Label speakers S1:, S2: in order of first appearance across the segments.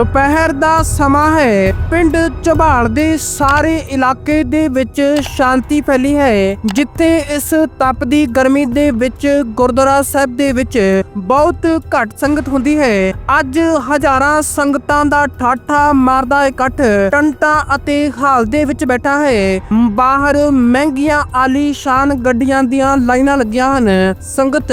S1: ਦੁਪਹਿਰ ਦਾ ਸਮਾਂ ਹੈ। ਪਿੰਡ ਝਬਾਲ ਦੇ ਸਾਰੇ ਇਲਾਕੇ ਦੇ ਵਿੱਚ ਸ਼ਾਂਤੀ ਫੈਲੀ ਹੈ, ਜਿੱਥੇ ਇਸ ਤਪਦੀ ਗਰਮੀ ਦੇ ਵਿੱਚ ਗੁਰਦੁਆਰਾ ਸਾਹਿਬ ਦੇ ਵਿੱਚ ਬਹੁਤ ਘੱਟ ਸੰਗਤ ਹੁੰਦੀ ਹੈ। ਅੱਜ ਹਜ਼ਾਰਾਂ ਸੰਗਤਾਂ ਦਾ ਠਾਠਾ ਮਾਰਦਾ ਇਕੱਠ ਟੰਟਾ ਅਤੇ ਹਾਲ ਦੇ ਵਿੱਚ ਬੈਠਾ ਹੈ। ਬਾਹਰ ਮਹਿੰਗੀਆਂ ਆਲੀਸ਼ਾਨ ਗੱਡੀਆਂ ਦੀਆਂ ਲਾਈਨਾਂ ਲੱਗੀਆਂ ਹਨ। ਸੰਗਤ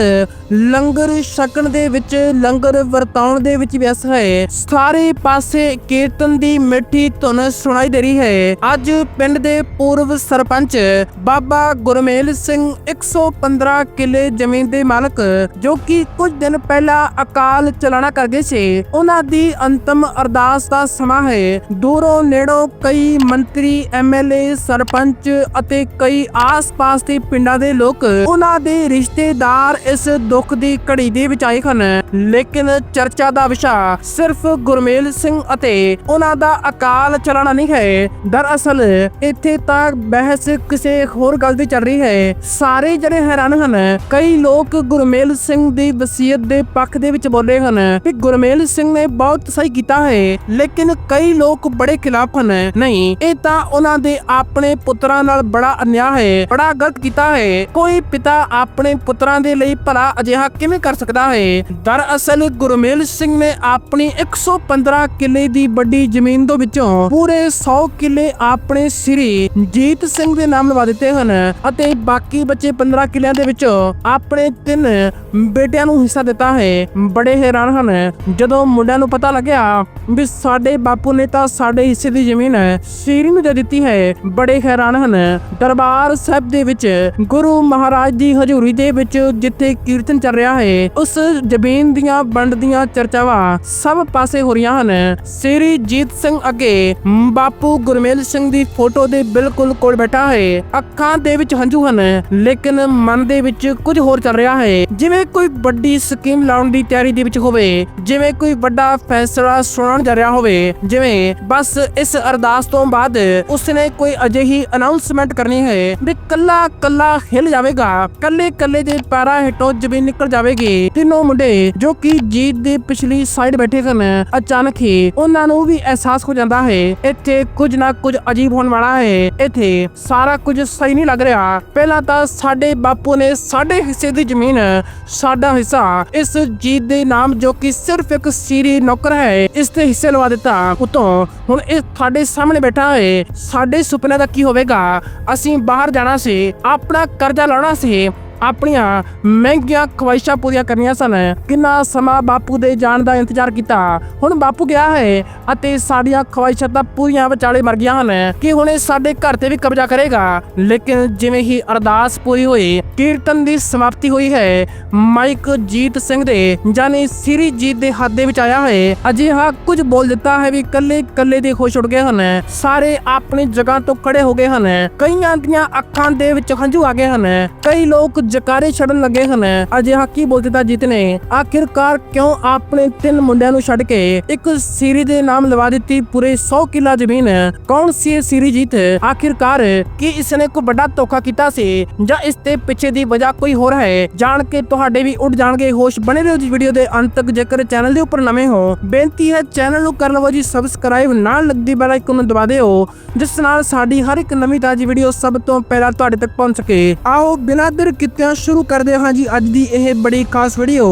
S1: ਲੰਗਰ ਛਕਣ ਦੇ ਵਿੱਚ, ਲੰਗਰ ਵਰਤਾਉਣ ਦੇ ਵਿੱਚ ਵਿਅਸਤ ਹੈ। ਸਾਰੇ ਪਾਸੇ ਕੀਰਤਨ ਦੀ ਮਿੱਠੀ ਧੁਨ ਸੁਣਾਈ ਦੇ ਰਹੀ ਹੈ। ਅੱਜ ਪਿੰਡ ਦੇ ਪੂਰਵ ਸਰਪੰਚ ਬਾਬਾ ਗੁਰਮੇਲ ਸਿੰਘ 115 ਕਿੱਲੇ ਜ਼ਮੀਨ ਦੇ ਮਾਲਕ, ਜੋ ਕਿ ਕੁਝ ਦਿਨ ਪਹਿਲਾਂ ਅਕਾਲ ਚਲਾਣਾ ਕਰ ਗਏ ਸੀ। ਉਹਨਾਂ ਦੀ ਅੰਤਮ ਅਰਦਾਸ ਦਾ ਸਮਾਂ ਹੈ। ਦੂਰੋਂ ਨੇੜੋਂ ਕਈ ਮੰਤਰੀ ਐਮਐਲਏ ਸਰਪੰਚ ਅਤੇ ਕਈ ਆਸ-ਪਾਸ ਦੇ ਪਿੰਡਾਂ ਦੇ ਲੋਕ ਉਹਨਾਂ ਦੇ ਰਿਸ਼ਤੇਦਾਰ ਇਸ ਦੁੱਖ ਦੀ ਘੜੀ ਦੇ ਵਿੱਚ ਆਏ ਹਨ। ਲੇਕਿਨ ਚਰਚਾ ਦਾ ਵਿਸ਼ਾ ਸਿਰਫ ਗੁਰਮੇਲ ਸਿੰਘ ਅਤੇ ਉਹਨਾਂ ਦਾ ਅਕਾਲ ਚਲਾਣਾ ਨਹੀਂ ਹੈ। ਦਰਅਸਲ, ਇੱਥੇ ਤਾਂ ਬਹਿਸ ਕਿਸੇ ਹੋਰ ਗੱਲ ਦੀ ਚੱਲ ਰਹੀ ਹੈ। ਸਾਰੇ ਜਣੇ ਹੈਰਾਨ ਹਨ। ਕਈ ਲੋਕ ਗੁਰਮੇਲ ਸਿੰਘ ਦੀ ਵਸੀਅਤ ਦੇ ਪੱਖ ਦੇ ਵਿੱਚ ਬੋਲੇ ਹਨ ਕਿ ਗੁਰਮੇਲ ਸਿੰਘ ਨੇ ਬਹੁਤ ਸਹੀ ਕੀਤਾ ਹੈ, ਲੇਕਿਨ ਕਈ ਲੋਕ ਬੜੇ ਖਿਲਾਫ ਹਨ। ਨਹੀਂ, ਇਹ ਤਾਂ ਉਹਨਾਂ ਦੇ ਆਪਣੇ ਪੁੱਤਰਾਂ ਨਾਲ ਬੜਾ ਅਨਿਆ ਹੈ, ਬੜਾ ਗਲਤ ਕੀਤਾ ਹੈ। ਕੋਈ ਪਿਤਾ ਆਪਣੇ ਪੁੱਤਰਾਂ ਦੇ ਲਈ ਭਲਾ ਅਜਿਹਾ ਕਿਵੇਂ ਕਰ ਸਕਦਾ ਹੈ? ਦਰਅਸਲ, ਗੁਰਮੇਲ ਸਿੰਘ ਨੇ ਆਪਣੀ 115 ਕਿੱਲੇ ਦੀ ਵੱਡੀ ਜ਼ਮੀਨ ਤੋਂ ਵਿੱਚੋਂ ਪੂਰੇ 100 ਕਿੱਲੇ ਆਪਣੇ ਸ੍ਰੀ ਜੀਤ ਸਿੰਘ ਦੇ ਨਾਮ ਲਵਾ ਦਿੱਤੇ ਹਨ ਅਤੇ ਬਾਕੀ ਬਚੇ 15 ਕਿੱਲਿਆਂ ਦੇ ਵਿੱਚੋਂ ਆਪਣੇ ਤਿੰਨ ਬੇਟਿਆਂ ਨੂੰ ਹਿੱਸਾ ਦਿੱਤਾ ਹੈ। ਬੜੇ ਹੈਰਾਨ ਹਨ। ਜਦੋਂ ਮੁੰਡਿਆਂ ਨੂੰ ਪਤਾ ਲੱਗਿਆ ਵੀ ਸਾਡੇ ਬਾਪੂ ਨੇ ਤਾਂ ਸਾਡੇ ਹਿੱਸੇ ਦੀ ਜ਼ਮੀਨ ਸ੍ਰੀ ਨੂੰ ਦੇ ਦਿੱਤੀ ਹੈ, ਬੜੇ ਹੈਰਾਨ ਹਨ। ਦਰਬਾਰ ਸਾਹਿਬ ਦੇ ਵਿੱਚ ਗੁਰੂ ਮਹਾਰਾਜ ਦੀ ਹਜ਼ੂਰੀ ਦੇ ਵਿੱਚ ਜਿੱਥੇ ਕੀਰਤਨ ਚੱਲ ਰਿਹਾ ਹੈ, ਉਸ ਜ਼ਮੀਨ ਦੀਆਂ ਵੰਡ ਦੀਆਂ ਚਰਚਾਵਾਂ ਸਭ ਪਾਸੇ ਹੋ ਰਹੀਆਂ ਹਨ ਸ੍ਰੀ ਜੀਤ ਸਿੰਘ ਅੱਗੇ ਬਾਪੂ ਗੁਰਮੇਲ ਸਿੰਘ ਦੀ ਫੋਟੋ ਦੇ ਬਿਲਕੁਲ ਕੋਲ ਬੈਠਾ ਹੈ। ਅੱਖਾਂ ਦੇ ਵਿੱਚ ਹੰਝੂ ਹਨ, ਲੇਕਿਨ ਮਨ ਦੇ ਵਿੱਚ ਕੁਝ ਹੋਰ ਚੱਲ ਰਿਹਾ ਹੈ। ਜਿਵੇਂ ਕੋਈ ਵੱਡੀ ਸਕੀਮ ਲਾਉਣ ਦੀ ਤਿਆਰੀ ਦੇ ਵਿੱਚ ਹੋਵੇ, ਜਿਵੇਂ ਕੋਈ ਵੱਡਾ ਫੈਸਲਾ ਸੁਣਾਉਣ ਜਾ ਰਿਹਾ ਹੋਵੇ, ਜਿਵੇਂ ਬਸ ਇਸ ਅਰਦਾਸ ਤੋਂ ਬਾਅਦ ਉਸਨੇ ਕੋਈ ਅਜਿਹੀ ਅਨਾਉਂਸਮੈਂਟ ਕਰਨੀ ਹੈ ਵੀ ਕੱਲਾ ਕੱਲਾ ਹਿਲ ਜਾਵੇਗਾ। ਕੱਲੇ ਕੱਲੇ ਦੇ ਪੈਰਾਂ ਹੇਠੋਂ ਜ਼ਮੀਨ ਨਿਕਲ ਜਾਵੇਗੀ। ਤਿੰਨੋਂ ਮੁੰਡੇ ਜੋ ਕਿ ਜੀਤ ਦੇ ਪਿਛਲੀ ਸਾਈਡ ਬੈਠੇ ਸਨ, ਅਚਾਨਕ ਹੀ ਉਹਨਾਂ ਨੂੰ ਵੀ ਅਹਿਸਾਸ ਹੋ ਜਾਂਦਾ ਹੈ। ਇੱਥੇ ਕੁਝ ਨਾ ਕੁਝ ਅਜੀਬ ਹੋਣ ਵਾਲਾ ਹੈ। ਇੱਥੇ ਸਾਰਾ ਕੁਝ ਸਹੀ ਨਹੀਂ ਲੱਗ ਰਿਹਾ। ਪਹਿਲਾਂ ਤਾਂ ਸਾਡੇ ਬਾਪੂ ਨੇ ਸਾਡੇ ਹਿੱਸੇ ਦੀ ਜ਼ਮੀਨ, ਸਾਡਾ ਹਿੱਸਾ, ਇਸ ਜੀਤ ਦੇ ਨਾਮ ਜੋ ਕਿ ਸਿਰਫ ਇੱਕ ਸੀਰੀ ਨੌਕਰ ਹੈ, ਇਸ ਤੇ ਹਿੱਸੇ ਲਵਾ ਦਿੱਤਾ। ਉਤੋਂ ਹੁਣ ਇਹ ਸਾਡੇ ਸਾਹਮਣੇ ਬੈਠਾ ਹੈ। ਸਾਡੇ ਸੁਪਨੇ ਦਾ ਕੀ ਹੋਵੇਗਾ? ਅਸੀਂ ਬਾਹਰ ਜਾਣਾ ਸੀ, ਆਪਣਾ ਕਰਜ਼ਾ ਲਾਉਣਾ ਸੀ। ਆਪਣੀਆਂ ਮਹਿੰਗੀਆਂ ਖਵਾਇਸ਼ਾਂ ਪੂਰੀਆਂ ਕਰਨੀਆਂ ਸਨ। ਕਿੰਨਾ ਸਮਾਂ ਬਾਪੂ ਦੇ ਜਾਣ ਦਾ ਇੰਤਜ਼ਾਰ ਕੀਤਾ। ਹੁਣ ਬਾਪੂ ਗਿਆ ਹੈ ਅਤੇ ਸਾਡੀਆਂ ਖਵਾਇਸ਼ਾਂ ਤਾਂ ਪੂਰੀਆਂ ਵਿਚਾਲੇ ਮਰ ਗਈਆਂ ਹਨ ਕਿ ਹੁਣ ਇਹ ਸਾਡੇ ਘਰ ਤੇ ਵੀ ਕਬਜ਼ਾ ਕਰੇਗਾ। ਲੇਕਿਨ ਜਿਵੇਂ ਹੀ ਅਰਦਾਸ ਪੂਰੀ ਹੋਈ, ਕੀਰਤਨ ਦੀ ਸਮਾਪਤੀ ਹੋਈ ਹੈ, ਮਾਈਕ ਜੀਤ ਸਿੰਘ ਦੇ ਜਾਨੀ ਸ੍ਰੀ ਜੀਤ ਦੇ ਹੱਥ ਦੇ ਵਿੱਚ ਆਇਆ ਹੈ। ਅਜਿਹਾ ਕੁਝ ਬੋਲ ਦਿੱਤਾ ਹੈ ਵੀ ਕੱਲੇ ਕੱਲੇ ਦੇ ਖੁਸ਼ ਉੱਡ ਗਏ ਹਨ। ਸਾਰੇ ਆਪਣੀ ਜਗ੍ਹਾ ਤੋਂ ਖੜੇ ਹੋ ਗਏ ਹਨ। ਕਈਆਂ ਦੀਆਂ ਅੱਖਾਂ ਦੇ ਵਿੱਚ ਹੰਝੂ ਆ ਗਏ ਹਨ। ਕਈ ਲੋਕ ਜਕਾਰੇ ਛੱਡਣ ਲੱਗੇ ਹਨ ਅਜਿਹਾ ਕੀ ਬੋਲ ਦਿੱਤਾ ਜੀਤ ਨੇ? ਆਖਿਰਕਾਰ ਕਿਉਂ ਆਪਣੇ ਤਿੰਨ ਮੁੰਡਿਆਂ ਨੂੰ ਛੱਡ ਕੇ ਇੱਕ ਸੀਰੀ ਦੇ ਨਾਮ ਲਵਾ ਦਿੱਤੀ ਪੂਰੇ 100 ਕਿੱਲਾ ਜ਼ਮੀਨ? ਕੌਣ ਸੀ ਇਹ ਸੀਰੀ ਜੀਤ? ਆਖਿਰਕਾਰ ਕੀ ਇਸ ਨੇ ਕੋਈ ਵੱਡਾ ਧੋਖਾ ਕੀਤਾ ਸੀ? ਜਾਂ ਇਸ ਦੇ ਪਿੱਛੇ ਦੀ ਵਜ੍ਹਾ ਕੋਈ ਹੋਰ ਹੈ? ਜਾਣ ਕੇ ਤੁਹਾਡੇ ਵੀ ਉੱਡ ਜਾਣਗੇ। ਹੋਸ਼ ਬਣੇ ਰਹੋ ਜੀ ਵੀਡੀਓ ਦੇ ਅੰਤ ਤੱਕ। ਜੇਕਰ ਚੈਨਲ ਦੇ ਉੱਪਰ ਨਵੇਂ ਹੋ, ਬੇਨਤੀ ਹੈ ਚੈਨਲ ਨੂੰ ਕਰ ਲਵੋ ਜੀ ਸਬਸਕ੍ਰਾਈਬ ਨਾਲ ਲੱਗਦੀ ਬੈਲ ਆਈਕਨ ਨੂੰ ਦਬਾ ਦਿਓ, ਜਿਸ ਨਾਲ ਸਾਡੀ ਹਰ ਇੱਕ ਨਵੀਂ ਤਾਜ਼ੀ ਵੀਡੀਓ ਸਭ ਤੋਂ ਪਹਿਲਾਂ ਤੁਹਾਡੇ ਤੱਕ ਪਹੁੰਚ ਸਕੇ। ਆਓ ਬਿਨਾਂ ਦੇਰ ਕੀਤਿਆਂ ਸ਼ੁਰੂ ਕਰਦੇ ਹਾਂ ਜੀ। ਅੱਜ ਦੀ ਇਹ ਬੜੀ ਖਾਸ ਵੀਡੀਓ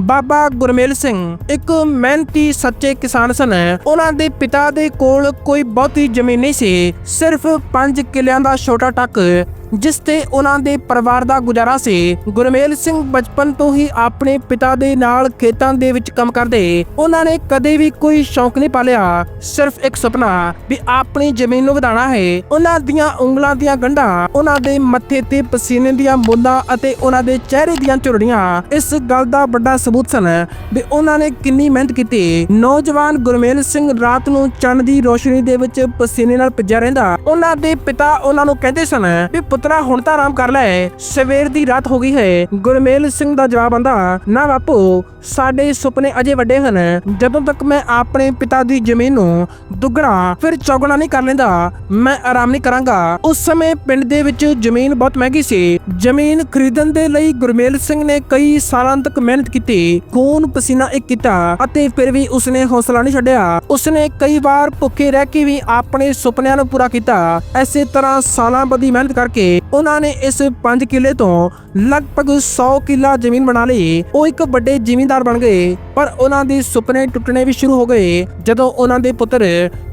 S1: ਬਾਬਾ ਗੁਰਮੇਲ ਸਿੰਘ, ਇੱਕ ਮਿਹਨਤੀ ਸੱਚੇ ਕਿਸਾਨ ਸਨ। ਉਹਨਾਂ ਦੇ ਪਿਤਾ ਦੇ ਕੋਲ ਕੋਈ ਬਹੁਤੀ ਜ਼ਮੀਨ ਨਹੀਂ ਸੀ। ਸਿਰਫ 5 ਕਿੱਲਿਆਂ ਦਾ ਛੋਟਾ ਟੱਕ ਜਿਸ ਤੇ ਉਹਨਾਂ ਦੇ ਪਰਿਵਾਰ ਦਾ ਗੁਜ਼ਾਰਾ ਸੀ। ਗੁਰਮੇਲ ਸਿੰਘ ਬਚਪਨ ਤੋਂ ਹੀ ਆਪਣੇ ਪਿਤਾ ਦੇ ਨਾਲ ਖੇਤਾਂ ਦੇ ਵਿੱਚ ਕੰਮ ਕਰਦੇ। ਉਹਨਾਂ ਨੇ ਕਦੇ ਵੀ ਕੋਈ ਸ਼ੌਂਕ ਨਹੀਂ ਪਾਲਿਆ। ਸਿਰਫ ਇੱਕ ਸੁਪਨਾ ਵੀ ਆਪਣੀ ਜ਼ਮੀਨ ਨੂੰ ਵਧਾਉਣਾ ਹੈ। ਉਹਨਾਂ ਦੀਆਂ ਉਂਗਲਾਂ ਦੀਆਂ ਗੰਢਾਂ, ਉਹਨਾਂ ਦੇ ਮੱਥੇ ਤੇ ਪਸੀਨੇ ਦੀਆਂ ਬੂੰਦਾਂ ਅਤੇ ਉਹਨਾਂ ਦੇ ਚਿਹਰੇ ਦੀਆਂ ਝੁਰੜੀਆਂ, ਇਸ ਗੱਲ ਦਾ ਵੱਡਾ ਸਬੂਤ ਸਨ ਵੀ ਉਹਨਾਂ ਨੇ ਕਿੰਨੀ ਮਿਹਨਤ ਕੀਤੀ। ਨੌਜਵਾਨ ਗੁਰਮੇਲ ਸਿੰਘ ਰਾਤ ਨੂੰ ਚੰਨ ਦੀ ਰੋਸ਼ਨੀ ਦੇ ਵਿੱਚ ਪਸੀਨੇ ਨਾਲ ਭਿੱਜਿਆ ਰਹਿੰਦਾ। ਉਹਨਾਂ ਦੇ ਪਿਤਾ ਉਹਨਾਂ ਨੂੰ ਕਹਿੰਦੇ ਸਨ ਵੀ ਪੁੱਤਰਾ, ਹੁਣ ਤਾਂ ਆਰਾਮ ਕਰ ਲੈ। ਸਵੇਰ ਦੀ ਰਾਤ ਹੋ ਗਈ ਹੈ। ਗੁਰਮੇਲ ਸਿੰਘ ਦਾ ਜਵਾਬ ਆਂਦਾ, ਨਾ ਬਾਪੂ, ਸਾਡੇ ਸੁਪਨੇ ਅਜੇ ਵੱਡੇ ਹਨ। ਜਦੋਂ ਤੱਕ ਮੈਂ ਆਪਣੇ ਪਿਤਾ ਦੀ ਜ਼ਮੀਨ ਨੂੰ ਦੁੱਗਣਾ, ਫਿਰ ਚੌਗਣਾ ਨਹੀਂ ਕਰ ਲੈਂਦਾ। ਮੈਂ ਆਰਾਮ ਨਹੀਂ ਕਰਾਂਗਾ। ਉਸ ਸਮੇਂ ਪਿੰਡ ਦੇ ਵਿੱਚ ਜ਼ਮੀਨ ਬਹੁਤ ਮਹਿੰਗੀ ਸੀ। ਜ਼ਮੀਨ ਖਰੀਦਣ ਦੇ ਲਈ ਗੁਰਮੇਲ ਸਿੰਘ ਨੇ ਕਈ ਸਾਲਾਂ ਤੱਕ ਮਿਹਨਤ ਕੀਤੀ। ਖੂਨ ਪਸੀਨਾ ਇੱਕ ਕੀਤਾ ਅਤੇ ਫਿਰ ਵੀ ਉਸਨੇ ਹੌਸਲਾ ਨਹੀਂ ਛੱਡਿਆ। ਉਸਨੇ ਕਈ ਵਾਰ ਭੁੱਖੇ ਰਹਿ ਕੇ ਵੀ ਆਪਣੇ ਸੁਪਨਿਆਂ ਨੂੰ ਪੂਰਾ ਕੀਤਾ। ਐਸੇ ਤਰ੍ਹਾਂ ਸਾਲਾਂ ਬਦੀ ਮਿਹਨਤ ਕਰਕੇ ਉਹਨਾਂ ਨੇ ਇਸ 5 ਕਿੱਲੇ ਤੋਂ ਲਗਭਗ 100 ਕਿੱਲਾ ਜ਼ਮੀਨ ਬਣਾ ਲਈ। ਉਹ ਇੱਕ ਵੱਡੇ ਜ਼ਿਮੀਂਦਾਰ ਬਣ ਗਏ, ਪਰ ਉਹਨਾਂ ਦੇ ਸੁਪਨੇ ਟੁੱਟਣੇ ਵੀ ਸ਼ੁਰੂ ਹੋ ਗਏ। ਜਦੋਂ ਉਹਨਾਂ ਦੇ ਪੁੱਤਰ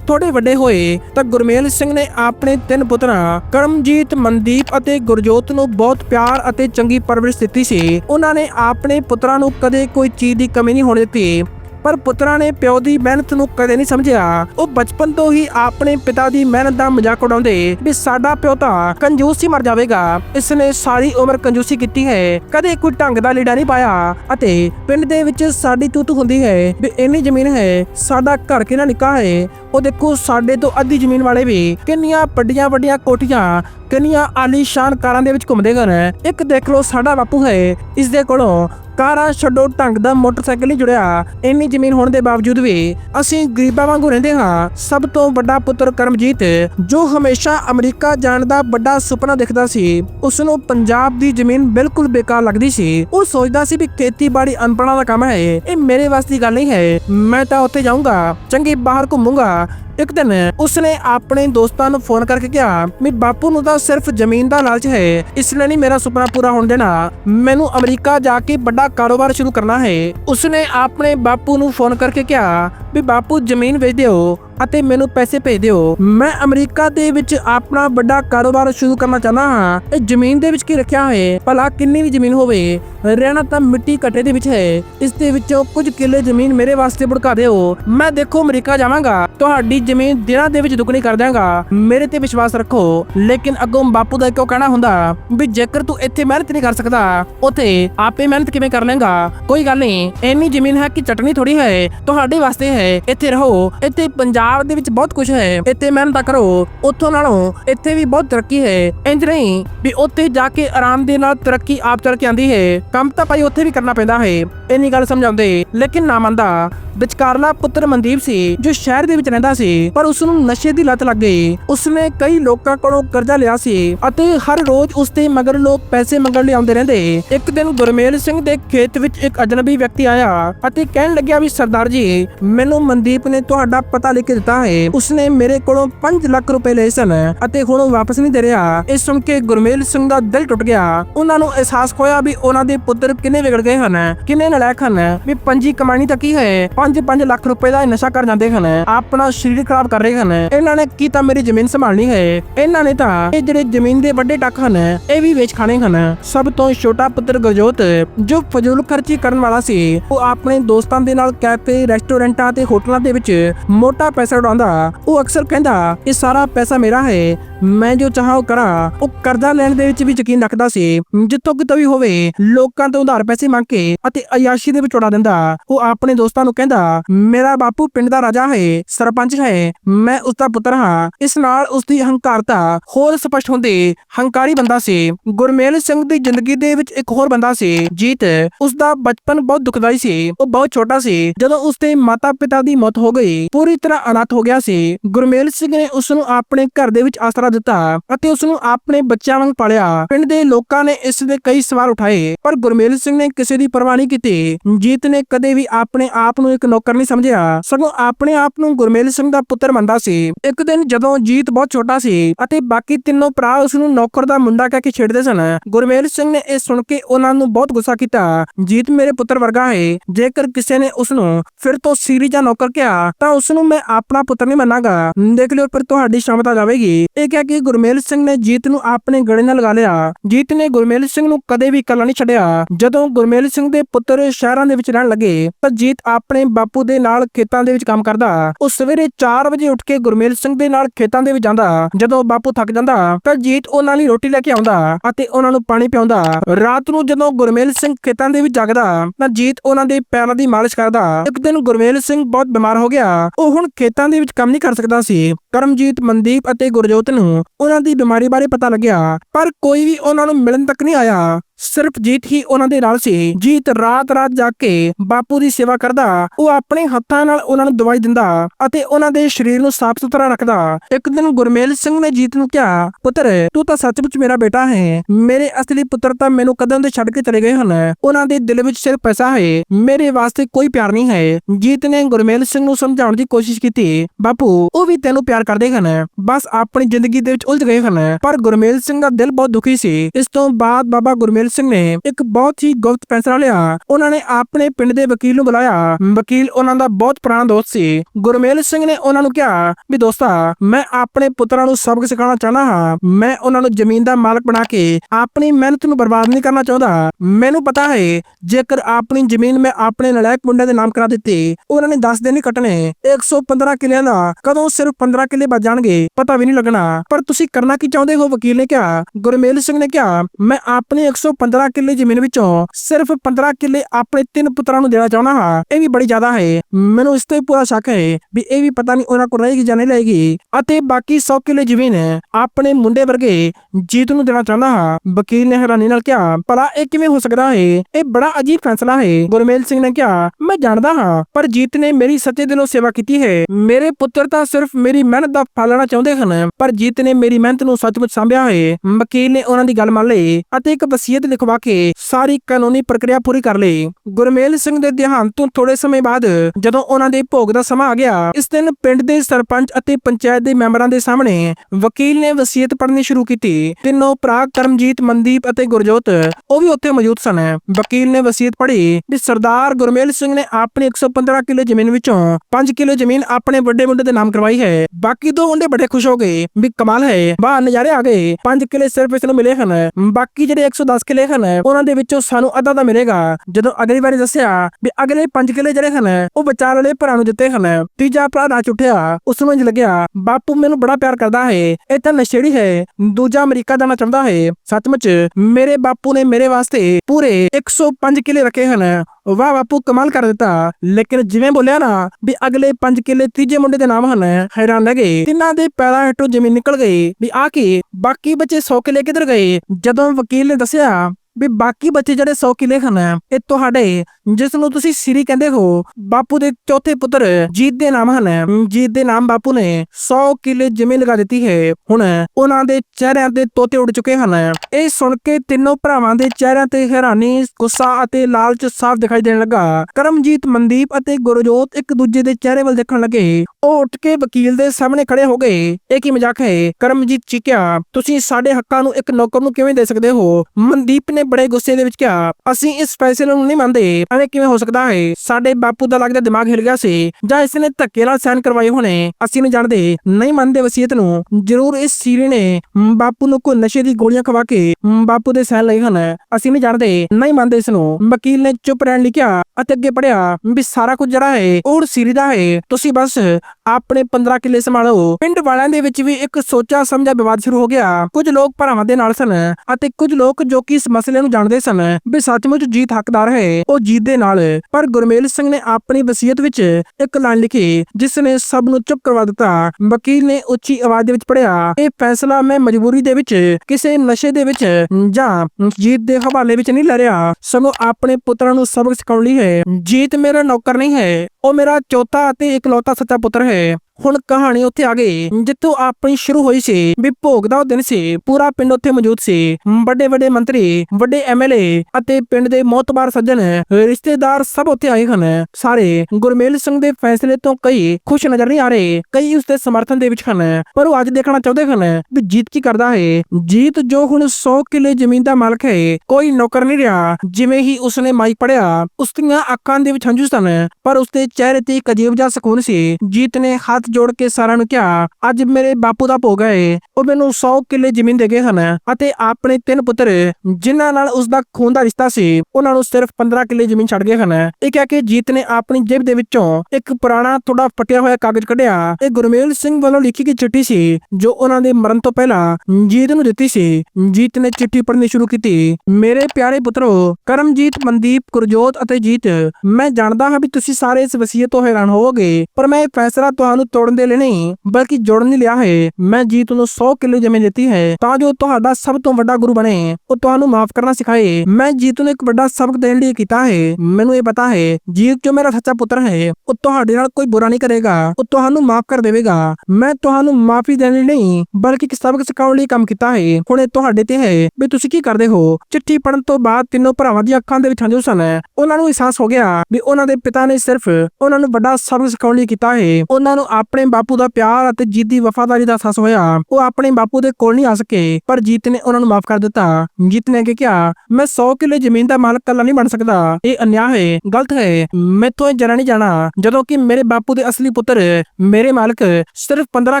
S1: ਥੋੜੇ ਵੱਡੇ ਹੋਏ, ਤਾਂ ਗੁਰਮੇਲ ਸਿੰਘ ਨੇ ਆਪਣੇ ਤਿੰਨ ਪੁੱਤਰਾਂ, ਕਰਮਜੀਤ, ਮਨਦੀਪ ਅਤੇ ਗੁਰਜੋਤ ਨੂੰ ਬਹੁਤ ਪਿਆਰ ਅਤੇ ਚੰਗੀ ਪਰਵਰਿਸ਼ ਦਿੱਤੀ ਸੀ। ਉਹਨਾਂ ਨੇ ਆਪਣੇ ਪੁੱਤਰਾਂ ਨੂੰ ਕਦੇ ਕੋਈ ਚੀਜ਼ ਦੀ ਕਮੀ ਨਹੀਂ ਹੋਣ ਦਿੱਤੀ। ਪਰ ਪੁੱਤਰਾਂ ਨੇ ਪਿਓ ਦੀ ਮਿਹਨਤ ਨੂੰ ਕਦੇ ਨਹੀਂ ਸਮਝਿਆ। ਉਹ ਬਚਪਨ ਤੋਂ ਹੀ ਆਪਣੇ ਪਿਤਾ ਦੀ ਮਿਹਨਤ ਦਾ ਮਜ਼ਾਕ ਉਡਾਉਂਦੇ ਵੀ ਸਾਡਾ ਪਿਓ ਤਾਂ ਕੰਜੂਸ ਹੀ ਮਰ ਜਾਵੇਗਾ। ਇਸ ਨੇ ਸਾਰੀ ਉਮਰ ਕੰਜੂਸੀ ਕੀਤੀ ਹੈ। ਕਦੇ ਕੋਈ ਢੰਗ ਦਾ ਲੀੜਾ ਨਹੀਂ ਪਾਇਆ ਅਤੇ ਪਿੰਡ ਦੇ ਵਿੱਚ ਸਾਡੀ ਤੂਤ ਹੁੰਦੀ ਹੈ ਵੀ ਇੰਨੀ ਜ਼ਮੀਨ ਹੈ, ਸਾਡਾ ਘਰ ਕਿੰਨਾ ਨਿੱਕਾ ਹੈ। ਉਹ ਦੇਖੋ ਸਾਡੇ ਤੋਂ ਅੱਧੀ ਜ਼ਮੀਨ ਵਾਲੇ ਵੀ ਕਿੰਨੀਆਂ ਵੱਡੀਆਂ ਵੱਡੀਆਂ ਕੋਠੀਆਂ ਕਿੰਨੀਆਂ ਆਲੀਸ਼ਾਨ ਕਾਰਾਂ ਦੇ ਵਿੱਚ ਘੁੰਮਦੇ ਹਨ ਇੱਕ ਦੇਖ ਲਓ, ਸਾਡਾ ਬਾਪੂ ਹੈ ਇਸ ਦੇ ਕੋਲੋਂ ਕਾਰਾਂ ਛੱਡੋ, ਢੰਗ ਦਾ ਮੋਟਰਸਾਈਕਲ ਨਹੀਂ ਜੁੜਿਆ। ਇੰਨੀ ਜ਼ਮੀਨ ਹੋਣ ਦੇ ਬਾਵਜੂਦ ਵੀ ਅਸੀਂ ਗਰੀਬਾਂ ਵਾਂਗੂ ਰਹਿੰਦੇ ਹਾਂ। ਸਭ ਤੋਂ ਵੱਡਾ ਪੁੱਤਰ ਕਰਮਜੀਤ, ਜੋ ਹਮੇਸ਼ਾ ਅਮਰੀਕਾ ਜਾਣ ਦਾ ਵੱਡਾ ਸੁਪਨਾ ਦੇਖਦਾ ਸੀ ਉਸ ਨੂੰ ਪੰਜਾਬ ਦੀ ਜ਼ਮੀਨ ਬਿਲਕੁਲ ਬੇਕਾਰ ਲੱਗਦੀ ਸੀ। ਉਹ ਸੋਚਦਾ ਸੀ ਵੀ ਖੇਤੀਬਾੜੀ ਅਨਪੜ੍ਹਾਂ ਦਾ ਕੰਮ ਹੈ। ਇਹ ਮੇਰੇ ਵਾਸਤੇ ਗੱਲ ਨਹੀਂ ਹੈ। ਮੈਂ ਤਾਂ ਉੱਥੇ ਜਾਊਂਗਾ, ਚੰਗੀ ਬਾਹਰ ਘੁੰਮੂਗਾ। ਇੱਕ ਦਿਨ ਉਸਨੇ ਆਪਣੇ ਦੋਸਤਾਂ ਨੂੰ ਫੋਨ ਕਰਕੇ ਕਿਹਾ ਵੀ ਬਾਪੂ ਨੂੰ ਤਾਂ ਸਿਰਫ ਜ਼ਮੀਨ ਦਾ ਲਾਲਚ ਹੈ, ਇਸ ਲਈ ਨਹੀਂ ਮੇਰਾ ਸੁਪਨਾ ਪੂਰਾ ਹੋਣ ਦੇਣਾ। ਮੈਨੂੰ ਅਮਰੀਕਾ ਜਾ ਕੇ ਵੱਡਾ ਕਾਰੋਬਾਰ ਸ਼ੁਰੂ ਕਰਨਾ ਹੈ। ਉਸਨੇ ਆਪਣੇ ਬਾਪੂ ਨੂੰ ਫੋਨ ਕਰਕੇ ਕਿਹਾ ਵੀ ਬਾਪੂ ਜ਼ਮੀਨ ਵੇਚ ਦਿਓ ਅਤੇ ਮੈਨੂੰ ਪੈਸੇ ਭੇਜ ਦਿਓ। ਮੈਂ ਅਮਰੀਕਾ ਦੇ ਵਿੱਚ ਆਪਣਾ ਵੱਡਾ ਕਾਰੋਬਾਰ ਸ਼ੁਰੂ ਕਰਨਾ ਚਾਹੁੰਦਾ ਹਾਂ। ਇਹ ਜ਼ਮੀਨ ਦੇ ਵਿੱਚ ਕੀ ਰੱਖਿਆ ਹੈ? ਭਲਾ ਕਿੰਨੀ ਵੀ ਜ਼ਮੀਨ ਹੋਵੇ, ਰਹਿਣਾ ਤਾਂ ਮਿੱਟੀ ਕੱਟੇ ਦੇ ਵਿੱਚ ਹੈ। ਇਸ ਦੇ ਵਿੱਚੋਂ ਕੁਝ ਕਿੱਲੇ ਜ਼ਮੀਨ ਮੇਰੇ ਵਾਸਤੇ ਬੁੜਕਾ ਦਿਓ। ਮੈਂ ਦੇਖੋ ਅਮਰੀਕਾ ਜਾਵਾਂਗਾ। ਤੁਹਾਡੀ ਜ਼ਮੀਨ ਦਿਨਾਂ ਦੇ ਵਿੱਚ ਦੁੱਗਣੀ ਕਰ ਦਿਆਂਗਾ। ਮੇਰੇ ਤੇ ਵਿਸ਼ਵਾਸ ਰੱਖੋ। ਲੇਕਿਨ ਅੱਗੋਂ ਬਾਪੂ ਦਾ ਕਿਉਂ ਕਹਿਣਾ ਹੁੰਦਾ ਵੀ ਜੇਕਰ ਤੂੰ ਇੱਥੇ ਮਿਹਨਤ ਨਹੀਂ ਕਰ ਸਕਦਾ, ਉਥੇ ਆਪੇ ਮਿਹਨਤ ਕਿਵੇਂ ਕਰ ਲੇਗਾ ਕੋਈ ਗੱਲ ਨਹੀਂ। ਇੰਨੀ ਜ਼ਮੀਨ ਹੈ ਕਿ ਚਟਣੀ ਥੋੜੀ ਹੈ। ਤੁਹਾਡੇ ਵਾਸਤੇ ਹੈ। ਇੱਥੇ ਰਹੋ। ਇੱਥੇ ਪੰਜਾਬ ਦੇ ਵਿੱਚ ਬਹੁਤ ਕੁਝ ਹੈ। ਇੱਥੇ ਮਿਹਨਤ ਕਰੋ, ਉੱਥੋਂ ਨਾਲੋਂ ਇੱਥੇ ਵੀ ਬਹੁਤ ਤਰੱਕੀ ਹੈ। ਇੰਜ ਨਹੀਂ ਵੀ ਉੱਥੇ ਜਾ ਕੇ ਆਰਾਮ ਦੇ ਨਾਲ ਤਰੱਕੀ ਆਪ ਚੱਲ ਕੇ ਆਂਦੀ ਹੈ। ਕੰਮ ਤਾਂ ਭਾਈ ਉੱਥੇ ਵੀ ਕਰਨਾ ਪੈਂਦਾ ਹੈ। ਇੰਨੀ ਗੱਲ ਸਮਝਾਉਂਦੇ, ਲੇਕਿਨ ਨਾ ਮੰਨਦਾ। ਵਿਚਕਾਰਲਾ ਪੁੱਤਰ ਮਨਦੀਪ ਸੀ, ਜੋ ਸ਼ਹਿਰ ਦੇ ਵਿੱਚ ਰਹਿੰਦਾ ਸੀ, ਪਰ ਉਸ ਨੂੰ ਨਸ਼ੇ ਦੀ ਲਤ ਲੱਗ ਗਈ। ਉਸਨੇ ਕਈ ਲੋਕਾਂ ਕੋਲੋਂ ਕਰਜ਼ਾ ਲਿਆ ਸੀ ਅਤੇ ਹਰ ਰੋਜ਼ ਉਸ ਦੇ ਮਗਰ ਲੋਕ ਪੈਸੇ ਮੰਗਣ ਲਈ ਆਉਂਦੇ ਰਹਿੰਦੇ। ਇੱਕ ਦਿਨ ਗੁਰਮੇਲ ਸਿੰਘ ਦੇ ਖੇਤ ਵਿੱਚ ਇੱਕ ਅਜਨਬੀ ਵਿਅਕਤੀ ਆਇਆ ਅਤੇ ਕਹਿਣ ਲੱਗਿਆ ਵੀ, ਸਰਦਾਰ ਜੀ, ਮੈਨੂੰ ਮਨਦੀਪ ਨੇ ਤੁਹਾਡਾ ਪਤਾ ਲਿਖ ਕੇ ਦਿੱਤਾ ਹੈ ਉਸਨੇ ਮੇਰੇ ਕੋਲੋਂ 5 ਲੱਖ ਰੁਪਏ ਲਏ ਸਨ ਅਤੇ ਹੁਣ ਉਹ ਵਾਪਸ ਨਹੀਂ ਦੇ ਰਿਹਾ। ਇਹ ਸੁਣ ਕੇ ਗੁਰਮੇਲ ਸਿੰਘ ਦਾ ਦਿਲ ਟੁੱਟ ਗਿਆ। ਉਹਨਾਂ ਨੂੰ ਅਹਿਸਾਸ ਹੋਇਆ ਵੀ ਉਹਨਾਂ ਦੇ ਪੁੱਤਰ ਕਿੰਨੇ ਵਿਗੜ ਗਏ ਹਨ, ਕਿੰਨੇ ਨਲਾਇਕ ਹਨ, ਵੀ ਪੰਜੀ ਕਮਾਣੀ ਤਾਂ ਕੀ ਹੈ? 5-5 ਲੱਖ ਰੁਪਏ ਦਾ ਨਸ਼ਾ ਕਰ ਜਾਂਦੇ ਹਨ, ਆਪਣਾ ਸਰੀਰ ਖਰਾਬ ਕਰ ਰਹੇ ਹਨ। ਇਹਨਾਂ ਨੇ ਕੀ ਤਾਂ ਮੇਰੀ ਜ਼ਮੀਨ ਸੰਭਾਲਣੀ ਹੈ? ਇਹਨਾਂ ਨੇ ਤਾਂ ਇਹ ਜਿਹੜੇ ਜ਼ਮੀਨ ਦੇ ਵੱਡੇ ਟੱਕ ਹਨ, ਇਹ ਵੀ ਵੇਚ ਖਾਣੇ ਹਨ। ਸਭ ਤੋਂ ਛੋਟਾ ਪੁੱਤਰ ਗੁਰਜੋਤ, ਜੋ ਫਜ਼ੂਲ ਖਰਚੀ ਕਰਨ ਵਾਲਾ ਸੀ, ਉਹ ਆਪਣੇ ਦੋਸਤਾਂ ਦੇ ਨਾਲ ਕੈਫੇ, ਰੈਸਟੋਰੈਂਟਾਂ ਤੇ ਹੋਟਲਾਂ ਦੇ ਵਿੱਚ ਮੋਟਾ ਪੈਸਾ ਉਡਾਉਂਦਾ ਉਹ ਅਕਸਰ ਕਹਿੰਦਾ ਇਹ ਸਾਰਾ ਪੈਸਾ ਮੇਰਾ ਹੈ ਮੈਂ ਜੋ ਚਾਹਾਂ ਉਹ ਕਰਾਂ, ਉਹ ਕਰਜ਼ਾ ਲੈਣ ਦੇ ਵਿੱਚ ਵੀ ਯਕੀਨ ਰੱਖਦਾ ਸੀ। ਜਿੱਥੋਂ ਕਿਤੋਂ ਵੀ ਹੋਵੇ, ਲੋਕਾਂ ਤੋਂ ਉਧਾਰ ਪੈਸੇ ਮੰਗ ਕੇ ਅਤੇ ਅਯਾਸ਼ੀ ਦੇ ਵਿੱਚ ਉਡਾ ਦਿੰਦਾ। ਉਹ ਆਪਣੇ ਦੋਸਤਾਂ ਨੂੰ ਕਹਿੰਦਾ, ਮੇਰਾ ਬਾਪੂ ਪਿੰਡ ਦਾ ਰਾਜਾ ਹੈ, ਸਰਪੰਚ ਹੈ, ਮੈਂ ਉਸ ਦਾ ਪੁੱਤਰ ਹਾਂ। ਇਸ ਨਾਲ ਉਸ ਦੀ ਹੰਕਾਰਤਾ ਹੋਰ ਸਪਸ਼ਟ ਹੁੰਦੀ। ਹੰਕਾਰੀ ਬੰਦਾ ਸੀ। ਗੁਰਮੇਲ ਸਿੰਘ ਦੀ ਜ਼ਿੰਦਗੀ ਦੇ ਵਿੱਚ ਇੱਕ ਹੋਰ ਬੰਦਾ ਸੀ। ਜੀਤ ਉਸ ਦਾ ਬਚਪਨ ਬਹੁਤ ਦੁਖਦਾਈ ਸੀ। ਉਹ ਬਹੁਤ ਛੋਟਾ ਸੀ। ਜਦੋਂ ਉਸ ਦੇ ਮਾਤਾ-ਪਿਤਾ ਦੀ ਮੌਤ ਹੋ ਗਈ, ਪੂਰੀ ਤਰ੍ਹਾਂ ਅਨਾਥ ਹੋ ਗਿਆ ਸੀ। ਗੁਰਮੇਲ ਸਿੰਘ ਨੇ ਉਸ ਨੂੰ ਆਪਣੇ ਘਰ ਦੇ ਵਿੱਚ ਆਸਰਾ ਦਿੱਤਾ ਅਤੇ ਉਸ ਨੂੰ ਆਪਣੇ ਬੱਚਿਆਂ ਵਾਂਗ ਪਾਲਿਆ। ਪਿੰਡ ਦੇ ਲੋਕਾਂ ਨੇ ਇਸ ਦੇ ਕਈ ਸਵਾਲ ਉਠਾਏ, ਪਰ ਗੁਰਮੇਲ ਸਿੰਘ ਨੇ ਕਿਸੇ ਦੀ ਪਰਵਾਹ ਨਹੀਂ ਕੀਤੀ। ਜੀਤ ਨੇ ਕਦੇ ਵੀ ਆਪਣੇ ਆਪ ਨੂੰ ਇੱਕ ਨੌਕਰ ਨਹੀਂ ਸਮਝਿਆ। ਸਗੋਂ ਆਪਣੇ ਆਪ ਨੂੰ ਗੁਰਮੇਲ ਸਿੰਘ ਦਾ ਪੁੱਤਰ ਮੰਨਦਾ ਸੀ। ਇੱਕ ਦਿਨ ਜਦੋਂ ਜੀਤ ਬਹੁਤ ਛੋਟਾ ਸੀ ਅਤੇ ਬਾਕੀ ਤਿੰਨੋਂ ਭਰਾ ਉਸ ਨੂੰ ਨੌਕਰ ਦਾ ਮੁੰਡਾ ਕਹਿ ਕੇ ਛੇੜਦੇ ਸਨ, ਗੁਰਮੇਲ ਸਿੰਘ ਨੇ ਇਹ ਸੁਣ ਕੇ ਉਹਨਾਂ ਨੂੰ ਬਹੁਤ ਗੁੱਸਾ ਕੀਤਾ। ਜੀਤ ਮੇਰੇ ਪੁੱਤਰ ਵਰਗਾ ਹੈ ਜੇਕਰ ਕਿਸੇ ਨੇ ਉਸ ਨੂੰ ਫਿਰ ਤੋਂ ਸੀਰੀ ਜਾਂ ਨੌਕਰ ਕਿਹਾ, ਤਾਂ ਉਸ ਨੂੰ ਮੈਂ ਆਪਣਾ ਪੁੱਤਰ ਨਹੀਂ ਮੰਨਾਂਗਾ। ਦੇਖ ਲਿਓ ਫਿਰ ਤੁਹਾਡੀ ਸ਼ਾਮਤ ਆ ਜਾਵੇਗੀ। ਇਹ ਕਿਹਾ ਕੇ ਗੁਰਮੇਲ ਸਿੰਘ ਨੇ ਜੀਤ ਨੂੰ ਆਪਣੇ ਗਲੇ ਨਾਲ ਲਗਾ ਲਿਆ। ਜੀਤ ਨੇ ਗੁਰਮੇਲ ਸਿੰਘ ਨੂੰ ਕਦੇ ਵੀ ਇਕੱਲਾ ਨਹੀਂ ਛੱਡਿਆ। ਜਦੋਂ ਗੁਰਮੇਲ ਸਿੰਘ ਦੇ ਪੁੱਤਰ ਸ਼ਹਿਰਾਂ ਦੇ ਵਿੱਚ ਰਹਿਣ ਲੱਗੇ, ਤਾਂ ਜੀਤ ਆਪਣੇ ਬਾਪੂ ਦੇ ਨਾਲ ਖੇਤਾਂ ਦੇ ਵਿੱਚ ਕੰਮ ਕਰਦਾ। ਉਹ ਸਵੇਰੇ 4 ਵਜੇ ਉੱਠ ਕੇ ਗੁਰਮੇਲ ਸਿੰਘ ਦੇ ਨਾਲ ਖੇਤਾਂ ਦੇ ਵਿੱਚ ਜਾਂਦਾ। ਜਦੋਂ ਬਾਪੂ ਥੱਕ ਜਾਂਦਾ, ਤਾਂ ਜੀਤ ਉਹਨਾਂ ਲਈ ਰੋਟੀ ਲੈ ਕੇ ਆਉਂਦਾ ਅਤੇ ਉਹਨਾਂ ਨੂੰ ਪਾਣੀ ਪਿਆਉਂਦਾ। ਰਾਤ ਨੂੰ ਜਦੋਂ ਗੁਰਮੇਲ ਸਿੰਘ ਖੇਤਾਂ ਦੇ ਵਿੱਚ ਜਾਗਦਾ, ਤਾਂ ਜੀਤ ਉਹਨਾਂ ਦੇ ਪੈਰਾਂ ਦੀ ਮਾਲਿਸ਼ ਕਰਦਾ। ਇੱਕ ਦਿਨ ਗੁਰਮੇਲ ਸਿੰਘ ਬਹੁਤ ਬਿਮਾਰ ਹੋ ਗਿਆ। ਉਹ ਹੁਣ ਖੇਤਾਂ ਦੇ ਵਿੱਚ ਕੰਮ ਨਹੀਂ ਕਰ ਸਕਦਾ ਸੀ। ਕਰਮਜੀਤ, ਮਨਦੀਪ ਅਤੇ ਗੁਰਜੋਤ ਨੂੰ ਉਹਨਾਂ ਦੀ ਬਿਮਾਰੀ ਬਾਰੇ ਪਤਾ ਲੱਗਿਆ, ਪਰ ਕੋਈ ਵੀ ਉਹਨਾਂ ਨੂੰ ਮਿਲਣ ਤੱਕ ਨਹੀਂ ਆਇਆ। ਸਿਰਫ ਜੀਤ ਹੀ ਉਹਨਾਂ ਦੇ ਨਾਲ ਸੀ। ਜੀਤ ਰਾਤ-ਰਾਤ ਜਾ ਕੇ ਬਾਪੂ ਦੀ ਸੇਵਾ ਕਰਦਾ, ਉਹ ਆਪਣੇ ਹੱਥਾਂ ਨਾਲ ਉਹਨਾਂ ਨੂੰ ਦਵਾਈ ਦਿੰਦਾ ਅਤੇ ਉਹਨਾਂ ਦੇ ਸਰੀਰ ਨੂੰ ਸਾਫ਼ ਸੁਥਰਾ ਰੱਖਦਾ। ਇੱਕ ਦਿਨ ਗੁਰਮੇਲ ਸਿੰਘ ਨੇ ਜੀਤ ਨੂੰ ਕਿਹਾ, ਪੁੱਤਰ, ਤੂੰ ਤਾਂ ਸੱਚਮੁੱਚ ਮੇਰਾ ਬੇਟਾ ਹੈ। ਮੇਰੇ ਅਸਲੀ ਪੁੱਤਰ ਤਾਂ ਮੈਨੂੰ ਕਦੋਂ ਦੇ ਛੱਡ ਕੇ ਚਲੇ ਗਏ ਹਨ। ਉਹਨਾਂ ਦੇ ਦਿਲ ਵਿੱਚ ਸਿਰਫ ਪੈਸਾ ਹੈ। ਮੇਰੇ ਵਾਸਤੇ ਕੋਈ ਪਿਆਰ ਨਹੀਂ ਹੈ। ਜੀਤ ਨੇ ਗੁਰਮੇਲ ਸਿੰਘ ਨੂੰ ਸਮਝਾਉਣ ਦੀ ਕੋਸ਼ਿਸ਼ ਕੀਤੀ। ਬਾਪੂ, ਉਹ ਵੀ ਤੈਨੂੰ ਪਿਆਰ ਕਰਦੇ ਹਨ। ਬਸ ਆਪਣੀ ਜ਼ਿੰਦਗੀ ਦੇ ਵਿੱਚ ਉਲਝ ਗਏ ਹਨ। ਪਰ ਗੁਰਮੇਲ ਸਿੰਘ ਦਾ ਦਿਲ ਬਹੁਤ ਦੁਖੀ ਸੀ। ਇਸ ਤੋਂ ਬਾਅਦ ਬਾਬਾ ਗੁਰਮੇਲ ਸਿੰਘ ਨੇ ਇੱਕ ਬਹੁਤ ਹੀ ਗੁਪਤ ਫੈਸਲਾ ਲਿਆ। ਉਹਨਾਂ ਨੇ ਆਪਣੇ ਪਿੰਡ ਦੇ ਵਕੀਲ ਨੂੰ ਬੁਲਾਇਆ। ਵਕੀਲ ਉਹਨਾਂ ਦਾ ਬਹੁਤ ਪੁਰਾਣਾ ਦੋਸਤ ਸੀ। ਗੁਰਮੇਲ ਸਿੰਘ ਨੇ ਉਹਨਾਂ ਨੂੰ ਕਿਹਾ ਵੀ, ਦੋਸਤਾ, ਮੈਂ ਆਪਣੇ ਪੁੱਤਰਾਂ ਨੂੰ ਸਬਕ ਸਿਖਾਉਣਾ ਚਾਹਨਾ ਹਾਂ। ਮੈਂ ਉਹਨਾਂ ਨੂੰ ਜ਼ਮੀਨ ਦਾ ਮਾਲਕ ਬਣਾ ਕੇ ਆਪਣੀ ਮਿਹਨਤ ਨੂੰ ਬਰਬਾਦ ਨਹੀਂ ਕਰਨਾ ਚਾਹੁੰਦਾ। ਮੈਨੂੰ ਪਤਾ ਹੈ, ਜੇਕਰ ਆਪਣੀ ਜ਼ਮੀਨ ਮੈਂ ਆਪਣੇ ਨਲਾਇਕ ਮੁੰਡੇ ਦੇ ਨਾਮ ਕਰਾ ਦਿੱਤੀ, ਉਹਨਾਂ ਨੇ 10 ਦਿਨ ਹੀ ਕੱਟਣੇ। 115 ਕਿਲਿਆਂ ਦਾ ਕਦੋਂ ਸਿਰਫ 15 ਕਿੱਲੇ ਬਚ ਜਾਣਗੇ, ਪਤਾ ਵੀ ਨਹੀਂ ਲੱਗਣਾ। ਪਰ ਤੁਸੀਂ ਕਰਨਾ ਕੀ ਚਾਹੁੰਦੇ ਹੋ? ਵਕੀਲ ਨੇ ਕਿਹਾ। ਗੁਰਮੇਲ ਸਿੰਘ ਨੇ ਕਿਹਾ, ਮੈਂ ਆਪਣੇ ਆਪਣੀ 115 ਕਿੱਲੇ ਜ਼ਮੀਨ ਵਿੱਚੋਂ ਸਿਰਫ 15 ਕਿੱਲੇ ਆਪਣੇ ਤਿੰਨ ਪੁੱਤਰਾਂ ਨੂੰ ਦੇਣਾ ਚਾਹੁੰਦਾ ਹਾਂ। ਇਹ ਵੀ ਬੜੀ ਜ਼ਿਆਦਾ ਹੈ। ਮੈਨੂੰ ਇਸ ਤੇ ਪੂਰਾ ਸ਼ੱਕ ਹੈ ਵੀ ਇਹ ਵੀ ਪਤਾ ਨਹੀਂ ਉਹਨਾਂ ਕੋਲ ਰਹੇਗੀ ਜਾਂ ਨਹੀਂ ਰਹੇਗੀ। ਅਤੇ ਬਾਕੀ 100 ਕਿੱਲੇ ਜ਼ਮੀਨ ਆਪਣੇ ਮੁੰਡੇ ਵਰਗੇ ਜੀਤ ਨੂੰ ਦੇਣਾ ਚਾਹੁੰਦਾ ਹਾਂ। ਵਕੀਲ ਨੇ ਹੈਰਾਨੀ ਨਾਲ ਕਿਹਾ, ਭਲਾ ਇਹ ਕਿਵੇਂ ਹੋ ਸਕਦਾ ਹੈ? ਇਹ ਬੜਾ ਅਜੀਬ ਫੈਸਲਾ ਹੈ। ਗੁਰਮੇਲ ਸਿੰਘ ਨੇ ਕਿਹਾ, ਮੈਂ ਜਾਣਦਾ ਹਾਂ, ਪਰ ਜੀਤ ਨੇ ਮੇਰੀ ਸੱਚੇ ਦਿਲੋਂ ਸੇਵਾ ਕੀਤੀ ਹੈ। ਮੇਰੇ ਪੁੱਤਰ ਤਾਂ ਸਿਰਫ ਮੇਰੀ ਮਿਹਨਤ ਦਾ ਫਲ ਲੈਣਾ ਚਾਹੁੰਦੇ ਹਨ, ਪਰ ਜੀਤ ਨੇ ਮੇਰੀ ਮਿਹਨਤ ਨੂੰ ਸੱਚਮੁੱਚ ਸੰਭਿਆ ਹੈ। ਵਕੀਲ ਨੇ ਉਹਨਾਂ ਦੀ ਗੱਲ ਮੰਨ ਲਈ ਅਤੇ ਇੱਕ ਵਸੀਅਤ ਲਿਖਵਾ ਕੇ ਸਾਰੀ ਕਾਨੂੰਨੀ ਪ੍ਰਕਿਰਿਆ ਪੂਰੀ ਕਰ ਲਈ। ਗੁਰਮੇਲ ਸਿੰਘ ਦੇ ਦੇਹਾਂਤ ਤੋਂ ਥੋੜੇ ਸਮੇਂ ਬਾਅਦ ਜਦੋਂ ਉਹਨਾਂ ਦੇ ਭੋਗ ਦਾ ਸਮਾਂ ਆ ਗਿਆ, ਇਸ ਦਿਨ ਪਿੰਡ ਦੇ ਸਰਪੰਚ ਅਤੇ ਪੰਚਾਇਤ ਦੇ ਮੈਂਬਰਾਂ ਦੇ ਸਾਹਮਣੇ ਵਕੀਲ ਨੇ ਵਸੀਅਤ ਪੜ੍ਹਨੀ ਸ਼ੁਰੂ ਕੀਤੀ। ਤਿੰਨੋਂ ਭਰਾ ਕਰਮਜੀਤ, ਮਨਦੀਪ ਅਤੇ ਗੁਰਜੋਤ, ਉਹ ਵੀ ਉੱਥੇ ਮੌਜੂਦ ਸਨ। ਵਕੀਲ ਨੇ ਵਸੀਅਤ ਪੜ੍ਹੀ ਕਿ ਸਰਦਾਰ ਗੁਰਮੇਲ ਸਿੰਘ ਨੇ ਆਪਣੀ 115 ਕਿਲੋ ਜ਼ਮੀਨ ਵਿੱਚੋਂ 5 ਕਿਲੋ ਜ਼ਮੀਨ ਆਪਣੇ ਵੱਡੇ ਮੁੰਡੇ ਦੇ ਨਾਮ ਕਰਵਾਈ ਹੈ। ਬਾਕੀ ਦੋ ਮੁੰਡੇ ਬੜੇ ਖੁਸ਼ ਹੋ ਗਏ ਵੀ ਕਮਾਲ ਹੈ, ਵਾਹ ਨਜ਼ਾਰੇ ਆ ਗਏ। 5 ਕਿੱਲੇ ਸਿਰਫ ਇਸ ਨੂੰ ਮਿਲੇ ਹਨ, ਬਾਕੀ ਜਿਹੜੇ 110 ਕਿਲੇ ਹਨ, ਉਹਨਾਂ ਦੇ ਵਿੱਚੋਂ ਸਾਨੂੰ ਅੱਧਾ ਤਾਂ ਮਿਲੇਗਾ। ਜਦੋਂ ਅਗਲੀ ਵਾਰੀ ਦੱਸਿਆ ਵੀ ਅਗਲੇ 5 ਕਿਲੇ ਜਿਹੜੇ ਹਨ, ਉਹ ਵਿਚਾਰ ਵਾਲੇ ਭਰਾ ਨੂੰ ਦਿੱਤੇ ਹਨ। ਤੀਜਾ ਭਰਾ ਨੱਚ ਉੱਠਿਆ, ਉਸ ਨੂੰ ਇੰਝ ਲੱਗਿਆ, ਬਾਪੂ, ਮੈਨੂੰ ਬੜਾ ਪਿਆਰ ਕਰਦਾ ਹੈ, ਇਹ ਤਾਂ ਨਸ਼ੇੜੀ ਹੈ। ਦੂਜਾ ਅਮਰੀਕਾ ਜਾਣਾ ਚਾਹੁੰਦਾ ਹੈ। ਸੱਚਮੁੱਚ, ਮੇਰੇ ਬਾਪੂ ਨੇ ਮੇਰੇ ਵਾਸਤੇ ਪੂਰੇ 105 ਕਿਲੇ ਰੱਖੇ ਹਨ। ਵਾਹ ਬਾਪੂ ਕਮਾਲ ਕਰ ਦਿੱਤਾ। ਲੇਕਿਨ ਜਿਵੇਂ ਬੋਲਿਆ ਨਾ ਵੀ ਅਗਲੇ 5 ਕਿੱਲੇ ਤੀਜੇ ਮੁੰਡੇ ਦੇ ਨਾਮ ਹਨ, ਹੈਰਾਨ ਰਹਿ ਗਏ। ਤਿੰਨਾਂ ਦੇ ਪੈਰਾਂ ਹੇਠੋਂ ਜ਼ਮੀਨ ਨਿਕਲ ਗਈ ਵੀ ਆ ਕੇ? ਬਾਕੀ ਬੱਚੇ 100 ਕਿੱਲੇ ਕਿੱਧਰ ਗਏ? ਜਦੋਂ ਵਕੀਲ ਨੇ ਦੱਸਿਆ ਵੀ ਬਾਕੀ ਬੱਚੇ ਜਿਹੜੇ 100 ਕਿਲੇ ਹਨ ਇਹ ਤੁਹਾਡੇ ਜਿਸ ਨੂੰ ਤੁਸੀਂ ਸ੍ਰੀ ਕਹਿੰਦੇ ਹੋ, ਬਾਪੂ ਦੇ ਚੌਥੇ ਪੁੱਤਰ ਜੀਤ ਦੇ ਨਾਮ ਹਨ। ਜੀਤ ਦੇ ਨਾਮ ਬਾਪੂ ਨੇ 100 ਕਿਲੇ ਜ਼ਮੀਨ ਲਗਾ ਦਿੱਤੀ ਹੈ। ਹੁਣ ਉਹਨਾਂ ਦੇ ਚਿਹਰਿਆਂ ਤੇ ਤੋਤੇ ਉੱਡ ਚੁੱਕੇ ਹਨ। ਇਹ ਸੁਣ ਕੇ ਤਿੰਨੋਂ ਭਰਾਵਾਂ ਦੇ ਚਿਹਰਿਆਂ ਤੇ ਹੈਰਾਨੀ, ਗੁੱਸਾ ਅਤੇ ਲਾਲਚ ਸਾਫ਼ ਦਿਖਾਈ ਦੇਣ ਲੱਗਾ। ਕਰਮਜੀਤ, ਮਨਦੀਪ ਅਤੇ ਗੁਰਜੋਤ ਇੱਕ ਦੂਜੇ ਦੇ ਚਿਹਰੇ ਵੱਲ ਦੇਖਣ ਲੱਗੇ। ਉਹ ਉੱਠ ਕੇ ਵਕੀਲ ਦੇ ਸਾਹਮਣੇ ਖੜੇ ਹੋ ਗਏ। ਇਹ ਕੀ ਮਜ਼ਾਕ ਹੈ? ਕਰਮਜੀਤ ਚੀਕਿਆ, ਤੁਸੀਂ ਸਾਡੇ ਹੱਕਾਂ ਨੂੰ ਇੱਕ ਨੌਕਰ ਨੂੰ ਕਿਵੇਂ ਦੇ ਸਕਦੇ ਹੋ? ਮਨਦੀਪ ਨੇ ਬੜੇ ਗੁੱਸੇ ਦੇ ਵਿੱਚ ਕਿਹਾ, ਅਸੀਂ ਇਸ ਫੈਸਲੇ ਨੂੰ ਨਹੀਂ ਮੰਨਦੇ। ਐਵੇਂ ਕਿਵੇਂ ਹੋ ਸਕਦਾ ਹੈ? ਸਾਡੇ ਬਾਪੂ ਦਾ ਲੱਗਦਾ ਦਿਮਾਗ ਹਿਲ ਗਿਆ ਸੀ, ਜਾਂ ਇਸ ਨੇ ਧੱਕੇ ਨਾਲ ਸਾਈਨ ਕਰਵਾਏ ਹੋਣੇ? ਅਸੀਂ ਨਹੀਂ ਜਾਣਦੇ। ਨਹੀਂ ਮੰਨਦੇ ਵਸੀਅਤ ਨੂੰ। ਜ਼ਰੂਰ ਇਸ ਸੀਰੀ ਨੇ ਬਾਪੂ ਨੂੰ ਕੋਈ ਨਸ਼ੇ ਦੀ ਗੋਲੀਆਂ ਖਵਾ ਕੇ ਬਾਪੂ ਦੇ ਸਾਈਨ ਲਏ ਹਨ। ਅਸੀਂ ਨਹੀਂ ਜਾਣਦੇ। ਨਹੀਂ ਮੰਨਦੇ ਇਸ ਨੂੰ। ਵਕੀਲ ਨੇ ਚੁੱਪ ਰਹਿਣ ਲਈ ਕਿਹਾ ਅਤੇ ਅੱਗੇ ਪੜਿਆ ਵੀ ਸਾਰਾ ਕੁਝ ਜਿਹੜਾ ਹੈ, ਉਹ ਸੀਰੀ ਦਾ ਹੈ। ਤੁਸੀਂ ਬਸ ਆਪਣੇ 15 ਕਿੱਲੇ ਸੰਭਾਲੋ। ਪਿੰਡ ਵਾਲਿਆਂ ਦੇ ਵਿੱਚ ਵੀ ਇੱਕ ਸੋਚਾ ਸਮਝਾ ਵਿਵਾਦ ਸ਼ੁਰੂ ਹੋ ਗਿਆ। ਕੁਝ ਲੋਕ ਭਰਾਵਾਂ ਦੇ ਨਾਲ ਸਨ ਅਤੇ ਕੁਝ ਲੋਕ ਜੋ ਕਿ ਇਸ ਮਸਲੇ ਨੂੰ ਜਾਣਦੇ ਸਨ ਵੀ ਸੱਚਮੁੱਚ ਜੀਤ ਹੱਕਦਾਰ ਹੈ, ਉਹ ਜੀਤ ਦੇ ਨਾਲ। ਪਰ ਗੁਰਮੇਲ ਸਿੰਘ ਨੇ ਆਪਣੀ ਵਸੀਅਤ ਵਿੱਚ ਇੱਕ ਲਾਈਨ ਲਿਖੀ, ਜਿਸ ਨੇ ਸਭ ਨੂੰ ਚੁੱਪ ਕਰਵਾ ਦਿੱਤਾ। ਵਕੀਲ ਨੇ ਉੱਚੀ ਆਵਾਜ਼ ਦੇ ਵਿੱਚ ਪੜਿਆ ਇਹ ਫੈਸਲਾ ਮੈਂ ਮਜਬੂਰੀ ਦੇ ਵਿੱਚ, ਕਿਸੇ ਨਸ਼ੇ ਦੇ ਵਿੱਚ ਜਾਂ ਜੀਤ ਦੇ ਹਵਾਲੇ ਵਿੱਚ ਨਹੀਂ ਲੈ ਰਿਹਾ ਸਗੋਂ ਆਪਣੇ ਪੁੱਤਰਾਂ ਨੂੰ ਸਬਕ ਸਿਖਾਉਣ ਲਈ ਹੈ। ਜੀਤ ਮੇਰਾ ਨੌਕਰ ਨਹੀਂ ਹੈ। ਉਹ ਮੇਰਾ ਚੌਥਾ ਅਤੇ ਇਕਲੌਤਾ ਸੱਚਾ ਪੁੱਤਰ ਹੈ। ਹੁਣ ਕਹਾਣੀ ਉੱਥੇ ਆ ਗਈ, ਜਿੱਥੋਂ ਆਪਣੀ ਸ਼ੁਰੂ ਹੋਈ ਸੀ, ਵੀ ਭੋਗ ਦਾ ਉਹ ਦਿਨ ਸੀ, ਪੂਰਾ ਪਿੰਡ ਉੱਥੇ ਮੌਜੂਦ ਸੀ। ਵੱਡੇ ਵੱਡੇ ਮੰਤਰੀ, ਵੱਡੇ ਐਮਐਲਏ ਅਤੇ ਪਿੰਡ ਦੇ ਮੋਤਬਾਰ ਸੱਜਣ, ਰਿਸ਼ਤੇਦਾਰ ਸਭ ਉੱਥੇ ਆਏ ਹਨ। ਸਾਰੇ ਗੁਰਮੇਲ ਸਿੰਘ ਦੇ ਫੈਸਲੇ ਤੋਂ ਕਈ ਖੁਸ਼ ਨਜ਼ਰ ਨਹੀਂ ਆ ਰਹੇ, ਕਈ ਉਸ ਦੇ ਸਮਰਥਨ ਦੇ ਵਿੱਚ ਹਨ, ਪਰ ਉਹ ਅੱਜ ਦੇਖਣਾ ਚਾਹੁੰਦੇ ਹਨ ਵੀ ਜੀਤ ਕੀ ਕਰਦਾ ਹੈ। ਜੀਤ ਜੋ ਹੁਣ 100 ਕਿੱਲੇ ਜ਼ਮੀਨ ਦਾ ਮਾਲਕ ਹੈ, ਕੋਈ ਨੌਕਰ ਨਹੀਂ ਰਿਹਾ। ਜਿਵੇਂ ਹੀ ਉਸਨੇ ਮਾਈਕ ਪੜਿਆ ਉਸ ਦੀਆਂ ਅੱਖਾਂ ਦੇ ਵਿੱਚ ਹੰਝੂ ਸਨ, ਪਰ ਉਸਦੇ ਚਿਹਰੇ ਤੇ ਇੱਕ ਅਜੀਬ ਜਿਹਾ ਸਕੂਨ ਸੀ। ਜੀਤ ਨੇ ਹੱਥ ਜੋੜ ਕੇ ਸਾਰਿਆਂ ਨੂੰ ਕਿਹਾ, ਅੱਜ ਮੇਰੇ ਬਾਪੂ ਦਾ ਭੋਗ ਹੈ ਉਹ ਮੈਨੂੰ 100 ਕਿੱਲੇ ਜ਼ਮੀਨ ਦੇ ਗਏ ਹਨ ਅਤੇ ਆਪਣੇ ਤਿੰਨ ਪੁੱਤਰ, ਜਿਨ੍ਹਾਂ ਨਾਲ ਉਸ ਦਾ ਖੂਨ ਦਾ ਰਿਸ਼ਤਾ ਸੀ, ਉਹਨਾਂ ਨੂੰ ਸਿਰਫ 15 ਕਿੱਲੇ ਜ਼ਮੀਨ ਛੱਡ ਗਏ ਹਨ ਇਹ ਕਹਿ ਕੇ ਜੀਤ ਨੇ ਆਪਣੀ ਜੇਬ ਦੇ ਵਿੱਚੋਂ ਇੱਕ ਪੁਰਾਣਾ ਥੋੜਾ ਫਟਿਆ ਹੋਇਆ ਕਾਗਜ਼ ਕੱਢਿਆ। ਇਹ ਗੁਰਮੇਲ ਸਿੰਘ ਵੱਲੋਂ ਲਿਖੀ ਗਈ ਚਿੱਠੀ ਸੀ, ਜੋ ਉਹਨਾਂ ਦੇ ਮਰਨ ਤੋਂ ਪਹਿਲਾਂ ਜੀਤ ਨੂੰ ਦਿੱਤੀ ਸੀ। ਜੀਤ ਨੇ ਚਿੱਠੀ ਪੜ੍ਹਨੀ ਸ਼ੁਰੂ ਕੀਤੀ। ਮੇਰੇ ਪਿਆਰੇ ਪੁੱਤਰੋ, ਕਰਮਜੀਤ, ਮਨਦੀਪ, ਗੁਰਜੋਤ ਅਤੇ ਜੀਤ, ਮੈਂ ਜਾਣਦਾ ਹਾਂ ਵੀ ਤੁਸੀਂ ਸਾਰੇ ਇਸ ਵਸੀਅਤ ਤੋਂ ਹੈਰਾਨ ਹੋਵੋਗੇ, ਪਰ ਮੈਂ ਇਹ ਫੈਸਲਾ ਤੁਹਾਨੂੰ ਤੋੜਨ ਦੇ ਲਈ ਨਹੀਂ, ਬਲਕਿ ਜੋੜਨ ਲਈ ਲਿਆ ਹੈ। ਮੈਂ ਜੀਤ ਨੂੰ 100 ਕਿਲੋ ਜ਼ਮੀਨ ਦਿੱਤੀ ਹੈ, ਤਾਂ ਜੋ ਤੁਹਾਡਾ ਸਭ ਤੋਂ ਵੱਡਾ ਗੁਰੂ ਬਣੇ। ਉਹ ਤੁਹਾਨੂੰ ਮਾਫ ਕਰਨਾ ਸਿਖਾਏ। ਮੈਂ ਜੀਤ ਨੂੰ ਇੱਕ ਵੱਡਾ ਸਬਕ ਦੇਣ ਲਈ ਕੀਤਾ ਹੈ। ਮੈਨੂੰ ਇਹ ਪਤਾ ਹੈ ਜੀਤ ਜੋ ਮੇਰਾ ਸੱਚਾ ਪੁੱਤਰ ਹੈ, ਉਹ ਤੁਹਾਡੇ ਨਾਲ ਕੋਈ ਬੁਰਾ ਨਹੀਂ ਕਰੇਗਾ। ਉਹ ਤੁਹਾਨੂੰ ਮਾਫ ਕਰ ਦੇਵੇਗਾ। ਮੈਂ ਤੁਹਾਨੂੰ ਮਾਫੀ ਦੇਣ ਲਈ ਨਹੀਂ, ਬਲਕਿ ਇੱਕ ਸਬਕ ਸਿਖਾਉਣ ਲਈ ਕੰਮ ਕੀਤਾ ਹੈ। ਹੁਣ ਇਹ ਤੁਹਾਡੇ ਤੇ ਹੈ, ਵੀ ਤੁਸੀਂ ਕੀ ਕਰਦੇ ਹੋ? ਚਿੱਠੀ ਪੜਨ ਤੋਂ ਬਾਅਦ ਤਿੰਨੋਂ ਭਰਾਵਾਂ ਦੀਆਂ ਅੱਖਾਂ ਦੇ ਵਿੱਚ ਹੰਝੂ ਸਨ। ਉਹਨਾਂ ਨੂੰ ਅਹਿਸਾਸ ਹੋ ਗਿਆ, ਵੀ ਉਹਨਾਂ ਦੇ ਪਿਤਾ ਨੇ ਸਿਰਫ ਉਹਨਾਂ ਨੂੰ ਵੱਡਾ ਸਬਕ ਸਿਖਾਉਣ ਲਈ ਕੀਤਾ ਹੈ। ਉਹਨਾਂ ਨੂੰ ਆਪਣੇ ਬਾਪੂ ਦਾ ਪਿਆਰ ਅਤੇ ਜੀਤ ਦੀ ਵਫਾਦਾਰੀ ਦਾ ਅਹਿਸਾਸ ਹੋਇਆ। ਉਹ ਆਪਣੇ ਬਾਪੂ ਦੇ ਕੋਲ ਨਹੀਂ ਆ ਸਕੇ, ਪਰ ਜੀਤ ਨੇ ਉਹਨਾਂ ਨੂੰ ਮਾਫ ਕਰ ਦਿੱਤਾ। ਜੀਤ ਨੇ ਕਿਹਾ, ਮੈਂ 100 ਕਿੱਲੇ ਜ਼ਮੀਨ ਦਾ ਮਾਲਕ ਕੱਲਾ ਨਹੀਂ ਬਣ ਸਕਦਾ। ਇਹ ਅਨਿਆਂ ਹੈ ਗਲਤ ਹੈ। ਮੈਥੋਂ ਇਹ ਜਰਾ ਨਹੀਂ ਜਾਣਾ, ਜਦੋਂ ਕਿ ਮੇਰੇ ਬਾਪੂ ਦੇ ਅਸਲੀ ਪੁੱਤਰ, ਮੇਰੇ ਮਾਲਕ ਸਿਰਫ 15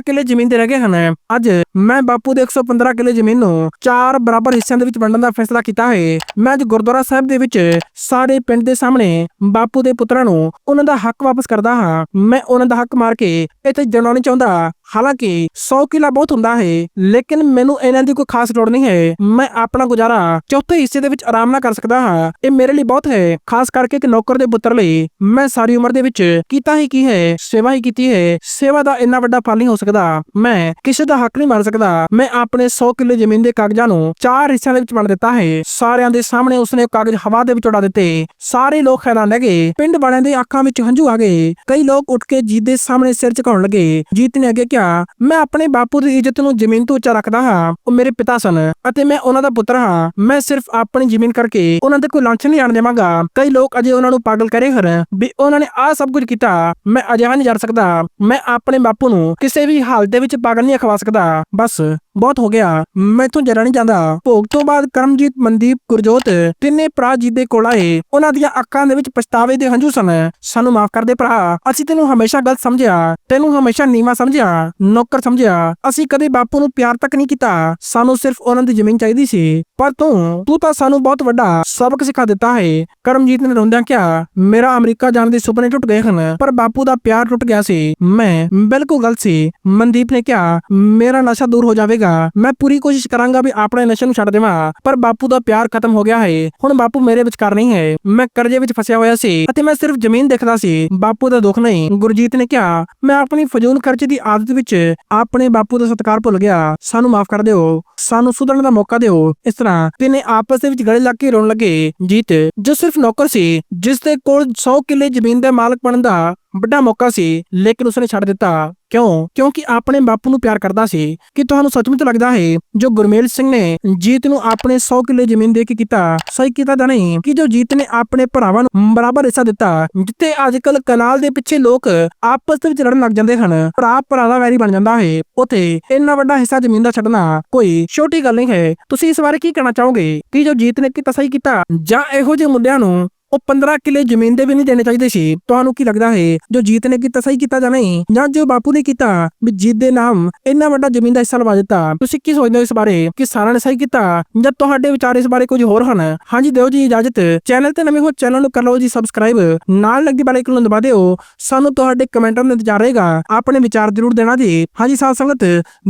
S1: ਕਿੱਲੇ ਜ਼ਮੀਨ ਦੇ ਰਹਿ ਗਏ ਹਨ। ਅੱਜ ਮੈਂ ਬਾਪੂ ਦੇ 115 ਕਿੱਲੇ ਜ਼ਮੀਨ ਨੂੰ ਚਾਰ ਬਰਾਬਰ ਹਿੱਸਿਆਂ ਦੇ ਵਿੱਚ ਵੰਡਣ ਦਾ ਫੈਸਲਾ ਕੀਤਾ ਹੈ। ਮੈਂ ਅੱਜ ਗੁਰਦੁਆਰਾ ਸਾਹਿਬ ਦੇ ਵਿੱਚ ਸਾਰੇ ਪਿੰਡ ਦੇ ਸਾਹਮਣੇ ਬਾਪੂ ਦੇ ਪੁੱਤਰਾਂ ਨੂੰ ਉਹਨਾਂ ਦਾ ਹੱਕ ਵਾਪਸ ਕਰਦਾ ਹਾਂ। ਮੈਂ ਉਹਨਾਂ ਦਾ ਹੱਕ ਮਾਰ ਕੇ ਇੱਥੇ ਜਾਣਾ ਨਹੀਂ ਚਾਹੁੰਦਾ ਹਾਲਾਂਕਿ 100 ਕਿਲਾ ਬਹੁਤ ਹੁੰਦਾ ਹੈ, ਲੇਕਿਨ ਮੈਨੂੰ ਇਹਨਾਂ ਦੀ ਕੋਈ ਖਾਸ ਲੋੜ ਨਹੀਂ ਹੈ। ਮੈਂ ਆਪਣਾ ਗੁਜ਼ਾਰਾ ਚੌਥੇ ਹਿੱਸੇ ਦੇ ਵਿੱਚ ਆਰਾਮ ਨਾਲ ਕਰ ਸਕਦਾ ਹਾਂ। ਇਹ ਮੇਰੇ ਲਈ ਬਹੁਤ ਹੈ, ਖਾਸ ਕਰਕੇ ਇੱਕ ਨੌਕਰ ਦੇ ਪੁੱਤਰ ਲਈ। ਮੈਂ ਸਾਰੀ ਉਮਰ ਦੇ ਵਿੱਚ ਕੀਤਾ ਹੀ ਕੀ ਹੈ, ਸੇਵਾ ਹੀ ਕੀਤੀ ਹੈ। ਸੇਵਾ ਦਾ ਇੰਨਾ ਵੱਡਾ ਫਲ ਨਹੀਂ ਹੋ ਸਕਦਾ। ਮੈਂ ਕਿਸੇ ਦਾ ਹੱਕ ਨਹੀਂ ਮਾਰ ਸਕਦਾ। ਮੈਂ ਆਪਣੇ 100 ਕਿੱਲੇ ਜ਼ਮੀਨ ਦੇ ਕਾਗਜ਼ਾਂ ਨੂੰ ਚਾਰ ਹਿੱਸਿਆਂ ਦੇ ਵਿੱਚ ਵੰਡ ਦਿੱਤਾ ਹੈ। ਸਾਰਿਆਂ ਦੇ ਸਾਹਮਣੇ ਉਸਨੇ ਕਾਗਜ਼ ਹਵਾ ਦੇ ਵਿੱਚ ਉਡਾ ਦਿੱਤੇ। ਸਾਰੇ ਲੋਕ ਹੈਰਾਨ ਰਹਿ ਗਏ। ਪਿੰਡ ਵਾਲਿਆਂ ਦੇ ਅੱਖਾਂ ਵਿੱਚ ਹੰਝੂ ਆ ਗਏ। ਕਈ ਲੋਕ ਉੱਠ ਕੇ ਜੀਤ ਦੇ ਸਾਹਮਣੇ ਸਿਰ ਝੁਕਾਉਣ ਲੱਗੇ। ਜੀਤ ਨੇ ਅੱਗੇ ਕਿਹਾ ਮੈਂ ਆਪਣੇ ਬਾਪੂ ਦੀ ਇੱਜ਼ਤ ਨੂੰ ਜ਼ਮੀਨ ਤੋਂ ਉੱਚਾ ਰੱਖਦਾ ਹਾਂ, ਉਹ ਮੇਰੇ ਪਿਤਾ ਸਨ ਅਤੇ ਮੈਂ ਉਹਨਾਂ ਦਾ ਪੁੱਤਰ ਹਾਂ। ਮੈਂ ਸਿਰਫ ਆਪਣੀ ਜ਼ਮੀਨ ਕਰਕੇ ਉਹਨਾਂ ਦੇ ਕੋਈ ਲਾਂਛਨ ਨਹੀਂ ਆਣ ਦੇਵਾਂਗਾ। ਕਈ ਲੋਕ ਅਜੇ ਉਹਨਾਂ ਨੂੰ ਪਾਗਲ ਕਰੇ ਹਨ ਵੀ ਉਹਨਾਂ ਨੇ ਆਹ ਸਭ ਕੁਝ ਕੀਤਾ। ਮੈਂ ਅਜਿਹਾ ਨਹੀਂ ਕਰ ਸਕਦਾ। ਮੈਂ ਆਪਣੇ ਬਾਪੂ ਨੂੰ ਕਿਸੇ ਵੀ ਹਾਲਤ ਦੇ ਵਿੱਚ ਪਾਗਲ ਨਹੀਂ ਖਵਾ ਸਕਦਾ। ਬਸ ਬਹੁਤ ਹੋ ਗਿਆ। ਮੈਥੋਂ ਜਰਾ ਨਹੀਂ ਜਾਂਦਾ। ਭੋਗ ਤੋਂ ਬਾਅਦ ਕਰਮਜੀਤ, ਮਨਦੀਪ, ਗੁਰਜੋਤ ਤਿੰਨੇ ਭਰਾ ਜੀ ਦੇ ਕੋਲ ਆਏ। ਉਹਨਾਂ ਦੀਆਂ ਅੱਖਾਂ ਦੇ ਵਿੱਚ ਪਛਤਾਵੇ ਦੇ ਹੰਝੂ ਸਨ। ਸਾਨੂੰ ਮਾਫ ਕਰ ਦੇ ਭਰਾ। ਅਸੀਂ ਤੈਨੂੰ ਹਮੇਸ਼ਾ ਗਲਤ ਸਮਝਿਆ। ਤੈਨੂੰ ਹਮੇਸ਼ਾ ਨੀਵਾ ਸਮਝਿਆ। ਨੌਕਰ ਸਮਝਿਆ। ਅਸੀਂ ਕਦੇ ਬਾਪੂ ਨੂੰ ਪਿਆਰ ਤੱਕ ਨਹੀਂ ਕੀਤਾ। ਸਾਨੂੰ ਸਿਰਫ ਉਹਨਾਂ ਦੀ ਜ਼ਮੀਨ ਚਾਹੀਦੀ ਸੀ। ਪਰ ਤੂੰ ਤੂੰ ਤਾਂ ਸਾਨੂੰ ਬਹੁਤ ਵੱਡਾ ਸਬਕ ਸਿਖਾ ਦਿੱਤਾ ਹੈ। ਕਰਮਜੀਤ ਨੇ ਰੋਂਦਿਆਂ ਕਿਹਾ, ਮੇਰਾ ਅਮਰੀਕਾ ਜਾਣ ਦੇ ਸੁਪਨੇ ਟੁੱਟ ਗਏ ਹਨ, ਪਰ ਬਾਪੂ ਦਾ ਪਿਆਰ ਟੁੱਟ ਗਿਆ ਸੀ। ਮੈਂ ਬਿਲਕੁਲ ਗਲਤ ਸੀ। ਮਨਦੀਪ ਨੇ ਕਿਹਾ, ਮੇਰਾ ਨਸ਼ਾ ਦੂਰ ਹੋ ਜਾਵੇਗਾ। ਮੈਂ ਪੂਰੀ ਕੋਸ਼ਿਸ਼ ਕਰਾਂਗਾ ਵੀ ਆਪਣੇ ਨਸ਼ੇ ਨੂੰ ਛੱਡ ਦੇਵਾਂ, ਪਰ ਬਾਪੂ ਦਾ ਪਿਆਰ ਖਤਮ ਹੋ ਗਿਆ ਹੈ। ਹੁਣ ਬਾਪੂ ਮੇਰੇ ਵਿਚਕਾਰ ਨਹੀਂ ਹੈ। ਮੈਂ ਕਰਜ਼ੇ ਵਿੱਚ ਫਸਿਆ ਹੋਇਆ ਸੀ ਅਤੇ ਮੈਂ ਸਿਰਫ ਜ਼ਮੀਨ ਦੇਖਦਾ ਸੀ। ਬਾਪੂ ਦਾ ਦੁੱਖ ਨਹੀਂ। ਗੁਰਜੀਤ ਨੇ ਕਿਹਾ, ਮੈਂ ਆਪਣੀ ਫਜ਼ੂਲ ਖਰਚ ਦੀ ਆਦਤ ਵਿੱਚ ਆਪਣੇ ਬਾਪੂ ਦਾ ਸਤਿਕਾਰ ਭੁੱਲ ਗਿਆ। ਸਾਨੂੰ ਮਾਫ ਕਰ ਦਿਓ। ਸਾਨੂੰ ਸੁਧਰਨ ਦਾ ਮੌਕਾ ਦਿਓ। ਇਸ ਤਰ੍ਹਾਂ ਤਿੰਨੇ ਆਪਸ ਦੇ ਵਿੱਚ ਗਲੇ ਲੱਗ ਕੇ ਰੋਣ ਲੱਗੇ। ਜੀਤ, ਜੋ ਸਿਰਫ ਨੌਕਰ ਸੀ ਜਿਸ ਦੇ ਕੋਲ 100 ਕਿੱਲੇ ਜ਼ਮੀਨ ਦਾ ਮਾਲਕ ਬਣਨ ਦਾ ਵੱਡਾ ਮੌਕਾ ਸੀ, ਲੇਕਿਨ ਉਸਨੇ ਛੱਡ ਦਿੱਤਾ। ਕਿਉਂ? ਕਿਉਂਕਿ ਆਪਣੇ ਬਾਪੂ ਨੂੰ ਪਿਆਰ ਕਰਦਾ ਸੀ ਕਿ ਤੁਹਾਨੂੰ ਸੱਚਮੁੱਚ ਲੱਗਦਾ ਹੈ, ਜੋ ਗੁਰਮੇਲ ਸਿੰਘ ਨੇ ਜੀਤ ਨੂੰ ਆਪਣੇ 100 ਕਿੱਲੇ ਜ਼ਮੀਨ ਦੇ ਕੇ ਕੀਤਾ, ਸਹੀ ਕੀਤਾ ਤਾਂ ਨਹੀਂ, ਕਿ ਜੋ ਜੀਤ ਨੇ ਆਪਣੇ ਭਰਾਵਾਂ ਨੂੰ ਬਰਾਬਰ ਹਿੱਸਾ ਦਿੱਤਾ, ਜਿੱਥੇ ਅੱਜਕੱਲ ਕਨਾਲ ਦੇ ਪਿੱਛੇ ਲੋਕ ਆਪਸ ਦੇ ਵਿੱਚ ਲੜਨ ਲੱਗ ਜਾਂਦੇ ਹਨ। ਭਰਾ ਭਰਾ ਦਾ ਵੈਰੀ ਬਣ ਜਾਂਦਾ ਹੈ। ਉਥੇ ਇੰਨਾ ਵੱਡਾ ਹਿੱਸਾ ਜ਼ਮੀਨ ਦਾ ਛੱਡਣਾ ਕੋਈ ਛੋਟੀ ਗੱਲ ਨਹੀਂ ਹੈ। ਤੁਸੀਂ ਇਸ ਬਾਰੇ ਕੀ ਕਹਿਣਾ ਚਾਹੋਗੇ? ਕਿ ਜੋ ਜੀਤ ਨੇ ਕੀਤਾ, ਸਹੀ ਕੀਤਾ ਜਾਂ ਇਹੋ ਜਿਹੇ ਮੁੱਦਿਆਂ ਨੂੰ ਉਹ 15 ਕਿੱਲੇ ਜ਼ਮੀਨ ਦੇ ਵੀ ਨਹੀਂ ਦੇਣੇ ਚਾਹੀਦੇ ਸੀ। ਤੁਹਾਨੂੰ ਕੀ ਲੱਗਦਾ ਹੈ, ਜੋ ਜੀਤ ਨੇ ਕੀਤਾ, ਸਹੀ ਕੀਤਾ ਜਾਂ ਨਹੀਂ? ਜਾਂ ਜੋ ਬਾਪੂ ਨੇ ਕੀਤਾ, ਵੀ ਜੀਤ ਦੇ ਨਾਮ ਇੰਨਾ ਵੱਡਾ ਜ਼ਮੀਨ ਦਾ ਹਿੱਸਾ ਲਵਾ ਦਿੱਤਾ, ਤੁਸੀਂ ਕੀ ਸੋਚਦੇ ਹੋ ਇਸ ਬਾਰੇ? ਕਿ ਸਾਰਿਆਂ ਨੇ ਸਹੀ ਕੀਤਾ? ਜਾਂ ਤੁਹਾਡੇ ਵਿਚਾਰ ਇਸ ਬਾਰੇ ਕੁਝ ਹੋਰ ਹਨ? ਹਾਂਜੀ, ਦਿਓ ਜੀ ਇਜਾਜ਼ਤ। ਚੈਨਲ ਤੇ ਨਵੇਂ ਹੋ, ਚੈਨਲ ਨੂੰ ਕਰ ਲਓ ਜੀ ਸਬਸਕ੍ਰਾਈਬ ਨਾਲ ਲੱਗੀ ਬੈਲ ਆਈਕਨ ਨੂੰ ਦਬਾ ਦਿਓ। ਸਾਨੂੰ ਤੁਹਾਡੇ ਕਮੈਂਟਾਂ ਦਾ ਇੰਤਜ਼ਾਰ ਰਹੇਗਾ ਆਪਣੇ ਵਿਚਾਰ ਜ਼ਰੂਰ ਦੇਣਾ ਜੀ। ਹਾਂਜੀ, ਸਾਧ ਸੰਗਤ,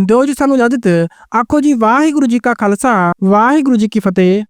S1: ਦਿਓ ਜੀ ਸਾਨੂੰ ਇਜਾਜ਼ਤ। ਆਖੋ ਜੀ, ਵਾਹਿਗੁਰੂ ਜੀ ਕਾ ਖਾਲਸਾ, ਵਾਹਿਗੁਰੂ ਜੀ ਕੀ ਫਤਿਹ।